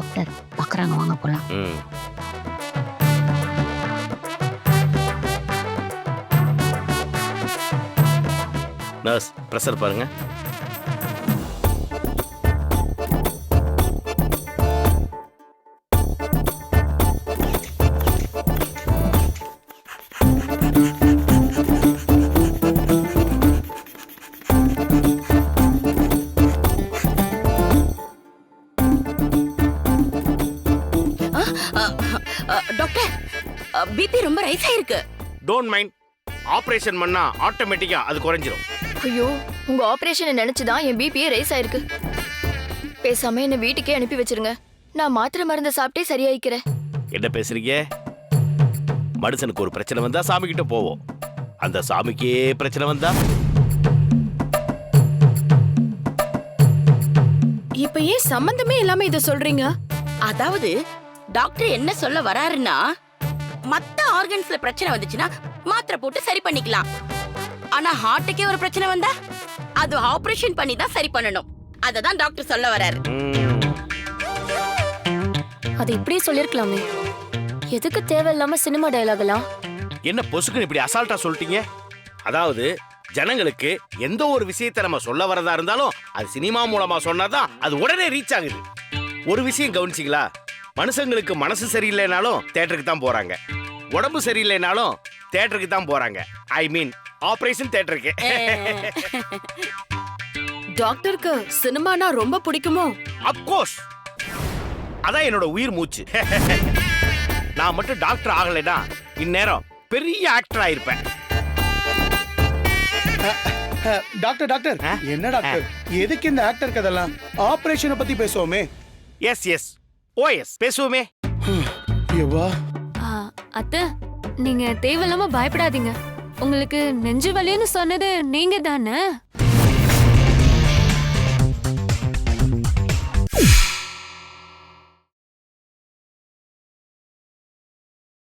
Doctor பார்க்குறாங்க வாங்க போகலாம் ம். நர்ஸ் ப்ரெஷர் பாருங்கள் டாக்டர் பிபி ரொம்ப ரைஸ் ஆயிருக்கு. டோன்ட் மைண்ட் ஆபரேஷன் பண்ணா ஆட்டோமேட்டிக்கா அது குறைஞ்சிரும். ஐயோ உங்க ஆபரேஷனை நினைச்சுதான் என் பிபியே ரைஸ் ஆயிருக்கு. பேசாம என்ன வீட்டுக்கே அனுப்பி வச்சிருங்க. நான் மாத்திரை மருந்தை சாப்பிட்டே சரியாயிக்கிறேன். என்ன பேசுறீங்க? மனுஷனுக்கு ஒரு பிரச்சனை வந்தா சாமி கிட்ட போவோம். அந்த சாமிக்கே பிரச்சனை வந்தா? இப்ப ஏன் சம்பந்தமே இல்லாம இத சொல்றீங்க? அதாவது டாக்டர் என்ன சொல்ல வராருன்னா மத்த ஆர்கன்ஸ்ல பிரச்சனை வந்துச்சுன்னா மாத்திரை போட்டு சரி பண்ணிக்கலாம். ஆனா ஹார்ட்டுக்கே ஒரு பிரச்சனை வந்தா அது ஆபரேஷன் பண்ணி தான் சரி பண்ணணும். அததான் டாக்டர் சொல்ல வராரு. அது இப்படியே சொல்லிருக்கலாமே. எதுக்கு தேவையில்லாம சினிமா டயலாக் எல்லாம்? என்ன பொசுக்குன்னு இப்படி அசால்ட்டா சொல்லிட்டீங்க? அதாவது ஜனங்களுக்கு எந்த ஒரு விஷயத்தை நம்ம சொல்ல வரதா இருந்தாலும் அது சினிமா மூலமா சொன்னாதான் அது உடனே ரீச் ஆகுது. ஒரு விஷயம் கவனிச்சிங்களா? மனுஷங்களுக்கு மனசு சரியில்லைனாலும் தேட்டருக்கு தான் போறாங்க. உடம்பு சரியில்லைனாலும் தேட்டருக்கு தான் போறாங்க. ஐ மீன் ஆபரேஷன் தேட்டருக்கு டாக்டருக்கு சினிமானா ரொம்ப பிடிக்குமோ? அப்கோர்ஸ் அதான் என்னோட உயிர் மூச்சு. நான் மட்டும் டாக்டர் ஆகலைன்னா இந்நேரம் பெரிய ஆக்டர் ஆயிருப்பேன். Doctor doctor? என்ன டாக்டர்? எதுக்கு இந்த ஆக்டர் கதெல்லாம் ஆபரேஷனை பத்தி பேசுவோமே. எஸ் எஸ் ஓ எஸ் பேசுவோமே. எவ்வா? அத்தை நீங்க தேவையில்லாம பயப்படாதீங்க. உங்களுக்கு நெஞ்சு வலின்னு சொன்னது நீங்க தானே